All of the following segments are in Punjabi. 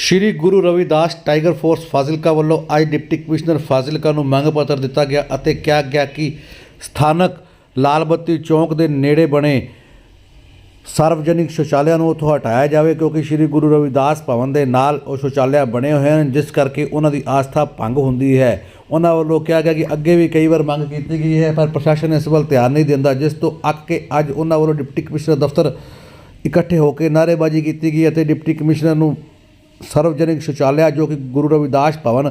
ਸ਼੍ਰੀ ਗੁਰੂ ਰਵਿਦਾਸ ਟਾਈਗਰ ਫੋਰਸ ਫਾਜ਼ਿਲਕਾ ਵੱਲੋਂ ਅੱਜ ਡਿਪਟੀ ਕਮਿਸ਼ਨਰ ਫਾਜ਼ਿਲਕਾ ਨੂੰ ਮੰਗ ਪੱਤਰ ਦਿੱਤਾ ਗਿਆ ਅਤੇ ਕਿਹਾ ਗਿਆ ਕਿ ਸਥਾਨਕ ਲਾਲ ਬੱਤੀ ਚੌਂਕ ਦੇ ਨੇੜੇ ਬਣੇ ਸਾਰਵਜਨਿਕ ਸ਼ੌਚਾਲਿਆਂ ਨੂੰ ਉੱਥੋਂ ਹਟਾਇਆ ਜਾਵੇ ਕਿਉਂਕਿ ਸ਼੍ਰੀ ਗੁਰੂ ਰਵਿਦਾਸ ਭਵਨ ਦੇ ਨਾਲ ਉਹ ਸ਼ੌਚਾਲਿਆ ਬਣੇ ਹੋਏ ਹਨ, ਜਿਸ ਕਰਕੇ ਉਹਨਾਂ ਦੀ ਆਸਥਾ ਭੰਗ ਹੁੰਦੀ ਹੈ। ਉਹਨਾਂ ਵੱਲੋਂ ਕਿਹਾ ਗਿਆ ਕਿ ਅੱਗੇ ਵੀ ਕਈ ਵਾਰ ਮੰਗ ਕੀਤੀ ਗਈ ਹੈ, ਪਰ ਪ੍ਰਸ਼ਾਸਨ ਇਸ ਵੱਲ ਧਿਆਨ ਨਹੀਂ ਦਿੰਦਾ, ਜਿਸ ਤੋਂ ਅੱਕ ਕੇ ਅੱਜ ਉਹਨਾਂ ਵੱਲੋਂ ਡਿਪਟੀ ਕਮਿਸ਼ਨਰ ਦਫ਼ਤਰ ਇਕੱਠੇ ਹੋ ਕੇ ਨਾਅਰੇਬਾਜ਼ੀ ਕੀਤੀ ਗਈ ਅਤੇ ਡਿਪਟੀ ਕਮਿਸ਼ਨਰ ਨੂੰ ਸਰਵਜਨਿਕ ਸ਼ੌਚਾਲਿਆ ਜੋ ਕਿ ਗੁਰੂ ਰਵਿਦਾਸ ਭਵਨ,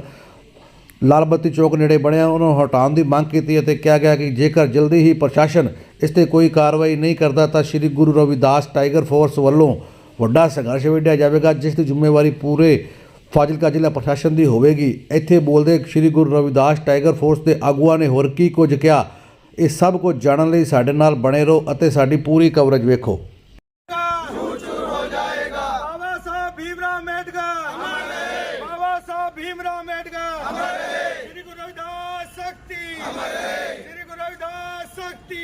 ਲਾਲਬੱਤੀ ਚੌਕ ਨੇੜੇ ਬਣਿਆ, ਉਹਨਾਂ ਨੂੰ ਹਟਾਉਣ ਦੀ ਮੰਗ ਕੀਤੀ ਅਤੇ ਕਿਹਾ ਗਿਆ ਕਿ ਜੇਕਰ ਜਲਦੀ ਹੀ ਪ੍ਰਸ਼ਾਸਨ ਇਸ ਤੇ ਕੋਈ ਕਾਰਵਾਈ ਨਹੀਂ ਕਰਦਾ ਤਾਂ ਸ੍ਰੀ ਗੁਰੂ ਰਵਿਦਾਸ ਟਾਈਗਰ ਫੋਰਸ ਵੱਲੋਂ ਵੱਡਾ ਸੰਘਰਸ਼ ਵਿੱਢਿਆ ਜਾਵੇਗਾ, ਜਿਸ ਦੀ ਜ਼ਿੰਮੇਵਾਰੀ ਪੂਰੇ ਫਾਜ਼ਿਲਕਾ ਜ਼ਿਲ੍ਹਾ ਪ੍ਰਸ਼ਾਸਨ ਦੀ ਹੋਵੇਗੀ। ਇੱਥੇ ਬੋਲਦੇ ਸ੍ਰੀ ਗੁਰੂ ਰਵਿਦਾਸ ਟਾਈਗਰ ਫੋਰਸ ਦੇ ਆਗੂਆਂ ਨੇ ਹੋਰ ਕੀ ਕੁਝ ਕਿਹਾ, ਇਹ ਸਭ ਕੁਝ ਜਾਣਨ ਲਈ ਸਾਡੇ ਨਾਲ ਬਣੇ ਰਹੋ ਅਤੇ ਸਾਡੀ ਪੂਰੀ ਕਵਰੇਜ ਵੇਖੋ। भीमराव अम्बेडकर श्री गुरु रविदास शक्ति श्री गुरु रविदास शक्ति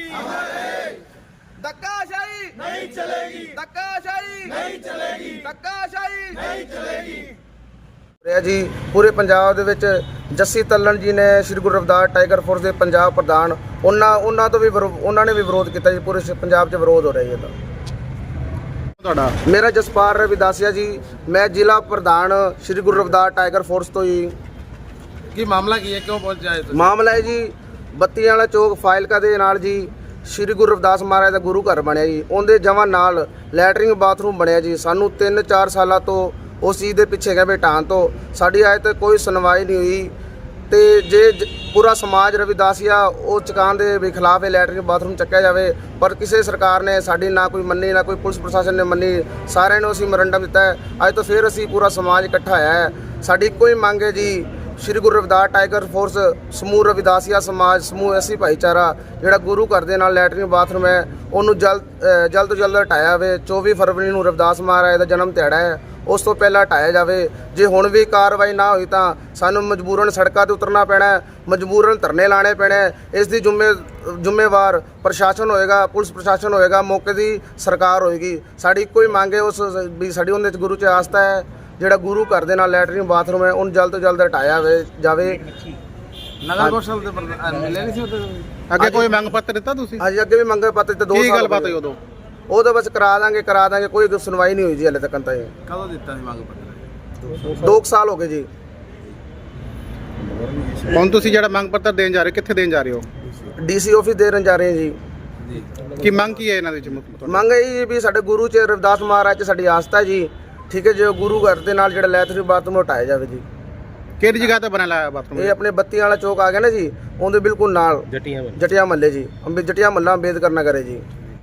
धक्काशाही नहीं चलेगी धक्काशाही नहीं चलेगी ਧੱਕਾਸ਼ਾਹੀ नहीं चलेगी ਰਿਹਾ ਜੀ ਪੂਰੇ ਪੰਜਾਬ ਦੇ ਵਿੱਚ ਜੱਸੀ ਤੱਲਣ ਜੀ ਨੇ ਸ਼੍ਰੀ ਗੁਰੂ ਰਵਿਦਾਸ ਟਾਈਗਰ ਫੋਰਸ ਦੇ ਪੰਜਾਬ ਪ੍ਰਧਾਨ ਉਹਨਾਂ ਉਹਨਾਂ ਤੋਂ ਵੀ ਵਿਰੋ- ਉਹਨਾਂ ਨੇ ਵੀ ਵਿਰੋਧ ਕੀਤਾ ਜੀ ਪੂਰੇ ਸ਼- ਪੰਜਾਬ 'ਚ ਵਿਰੋਧ ਹੋ ਰਿਹਾ ਜੀ ਇਹਦਾ ਤੁਹਾਡਾ? ਮੇਰਾ ਜਸਪਾਲ ਰਵਿਦਾਸਿਆ ਜੀ ਮੈਂ ਜ਼ਿਲ੍ਹਾ ਪ੍ਰਧਾਨ ਸ਼੍ਰੀ ਗੁਰੂ ਰਵਿਦਾਸ ਟਾਈਗਰ ਫੋਰਸ ਤੋਂ ਜੀ। ਕੀ ਮਾਮਲਾ ਕੀ ਹੈ? ਕਿਉਂ ਪਹੁੰਚਿਆ ਹੈ ਤੁਸੀਂ? ਮਾਮਲਾ ਹੈ ਜੀ ਬੱਤੀਆਂ ਵਾਲਾ ਚੌਕ ਫਾਇਲਕਾ ਦੇ ਨਾਲ ਜੀ ਸ਼੍ਰੀ ਗੁਰੂ ਰਵਿਦਾਸ ਮਹਾਰਾਜ ਦਾ ਗੁਰੂ ਘਰ ਬਣਿਆ ਜੀ। ਉਹਦੇ ਜਮਾਂ ਨਾਲ ਲੈਟਰਿੰਗ ਬਾਥਰੂਮ ਬਣਿਆ ਜੀ। ਸਾਨੂੰ 3-4 ਸਾਲਾਂ ਤੋਂ ਉਸ ਚੀਜ਼ ਦੇ ਪਿੱਛੇ ਗਏ ਬੇਟਾਂ ਤੋਂ। ਸਾਡੀ ਅਜੇ ਤੱਕ ਕੋਈ ਸੁਣਵਾਈ ਨਹੀਂ ਹੋਈ। ਤੇ ਜੇ ਜ- ਪੂਰਾ ਸਮਾਜ ਰਵਿਦਾਸੀਆ ਉਹ ਚੁਕਾਉਣ ਦੇ ਵੀ ਖਿਲਾਫ ਇਹ ਲੈਟਰਿੰਗ ਬਾਥਰੂਮ ਚੱਕਿਆ ਜਾਵੇ ਪਰ ਕਿਸੇ ਸਰਕਾਰ ਨੇ ਸਾਡੀ ਨਾ ਕੋਈ ਮੰਨੀ ਨਾ ਕੋਈ ਪੁਲਿਸ ਪ੍ਰਸ਼ਾਸਨ ਨੇ ਮੰਨੀ ਸਾਰਿਆਂ ਨੂੰ ਅਸੀਂ ਮਰੰਡਮ ਦਿੱਤਾ ਹੈ। ਅੱਜ ਤੋਂ ਫਿਰ ਅਸੀਂ ਪੂਰਾ ਸਮਾਜ ਇਕੱਠਾ ਹੋਇਆ ਹੈ। ਸਾਡੀ ਇੱਕੋ ਹੀ ਮੰਗ ਹੈ ਜੀ ਸ਼੍ਰੀ ਗੁਰੂ ਰਵਿਦਾਸ ਟਾਈਗਰ ਫੋਰਸ ਸਮੂਹ ਰਵਿਦਾਸੀਆ ਸਮਾਜ ਸਮੂਹ ਐਸੀ ਭਾਈਚਾਰਾ ਜਿਹੜਾ ਗੁਰੂ ਘਰ ਦੇ ਨਾਲ ਲੈਟਰਿੰਗ ਬਾਥਰੂਮ ਹੈ ਉਹਨੂੰ ਜਲਦ ਅ, ਜਲਦ ਤੋਂ ਜਲਦ ਹਟਾਇਆ ਜਾਵੇ। 24 ਫਰਵਰੀ ਨੂੰ ਰਵਿਦਾਸ ਮਹਾਰਾਜ ਦਾ ਜਨਮ ਦਿਹਾੜਾ ਹੈ। ਉਸ ਤੋਂ ਪਹਿਲਾਂ ਹਟਾਇਆ ਜਾਵੇ। ਜੇ ਹੁਣ ਵੀ ਕਾਰਵਾਈ ਨਾ ਹੋਈ ਤਾਂ ਸਾਨੂੰ ਮਜਬੂਰਨ ਸੜਕਾਂ ਤੇ ਉਤਰਨਾ ਪੈਣਾ ਮਜਬੂਰਨ ਧਰਨੇ ਲਾਣੇ ਪੈਣੇ। ਇਸ ਦੀ ਜ਼ਿੰਮੇ ਜ਼ਿੰਮੇਵਾਰ ਪ੍ਰਸ਼ਾਸਨ ਹੋਏਗਾ ਪੁਲਿਸ ਪ੍ਰਸ਼ਾਸਨ ਹੋਏਗਾ ਮੌਕੇ ਦੀ ਸਰਕਾਰ ਹੋਏਗੀ। ਸਾਡੀ ਇੱਕੋ ਹੀ ਮੰਗ ਹੈ ਉਸ ਵੀ ਸਾਡੀ ਉਹਦੇ ਵਿੱਚ ਗੁਰੂ 'ਚ ਆਸਥਾ ਹੈ ਜਿਹੜਾ ਗੁਰੂ ਘਰ ਦੇ ਨਾਲ ਲੈਟਰਿੰਗ ਬਾਥਰੂਮ ਹੈ ਉਹਨੂੰ ਜਲਦ ਤੋਂ ਜਲਦ ਹਟਾਇਆ ਜਾਵੇ- ਜਾਵੇ। ਨਗਰ ਕੌਂਸਲ ਦੇ ਮਿਲੇ ਨਹੀਂ ਸੀ ਅੱਗੇ ਕੋਈ ਮੰਗ ਪੱਤਰ ਦਿੱਤਾ ਤੁਸੀਂ? ਅੱਜ ਅੱਗੇ ਵੀ ਮੰਗੇ ਪੱਤਰ ਤੇ ਦੋ ਕੀ ਸਾਲ ਗੱਲਬਾਤ ਹੋ ਹੋਈ। ਉਦੋਂ? ਉਹ ਤਾਂ ਬਸ ਕਰਾ ਦਾਂਗੇ ਕਰਾ ਦਾਂਗੇ ਕੋਈ ਉਦੋਂ ਸੁਣਵਾਈ ਨਹੀਂ ਹੋਈ ਜੀ ਹਲੇ ਤੱਕ ਤਾਂ ਇਹ। ਕਦੋਂ ਦਿੱਤਾ ਸੀ ਮੰਗ ਪੱਤਰ? 2 ਸਾਲ ਹੋ ਗਏ ਜੀ। ਹੁਣ ਤੁਸੀਂ ਜਿਹੜਾ ਮੰਗ ਪੱਤਰ ਦੇਣ ਜਾ ਰਹੇ ਕਿੱਥੇ ਦੇਣ ਜਾ ਰਹੇ ਹੋ? ਡੀਸੀ ਆਫਿਸ ਦੇ ਰਨ ਜਾ ਰਹੇ ਹਾਂ ਜੀ। ਜੀ। ਕੀ ਮੰਗ ਕੀ ਹੈ ਇਹਨਾਂ ਦੇ ਵਿੱਚ ਮੰਗ ਇਹ ਜੀ ਵੀ ਸਾਡੇ ਗੁਰੂ ਚ ਰਵਿਦਾਸ ਮਹਾਰਾਜ ਚ ਸਾਡੀ ਆਸਥਾ ਜੀ। ਠੀਕ ਹੈ ਜੀ ਗੁਰੂ ਘਰ ਦੇ ਨਾਲ ਜਿਹੜਾ ਲੈਥਰੀ ਬਾਥਰੂਮ ਹਟਾਇਆ ਜਾਵੇ ਜੀ। ਕਿਹੜੀ ਜਗ੍ਹਾ ਤੇ ਬਣਾ ਲਾਇਆ ਇਹ ਆਪਣੇ ਬੱਤੀਆਂ ਵਾਲਾ ਚੌਕ ਆ ਗਿਆ ਨਾ ਜੀ ਉਹਦੇ ਬਿਲਕੁਲ ਨਾਲ। ਜਟੀਆਂ ਮਹੱਲੇ ਜੀ। ਅੰਬੇ ਜਟੀਆਂ ਮਹੱਲਾ ਅੰਬੇਦਕਰ ਨਗਰ ਹੈ ਜੀ।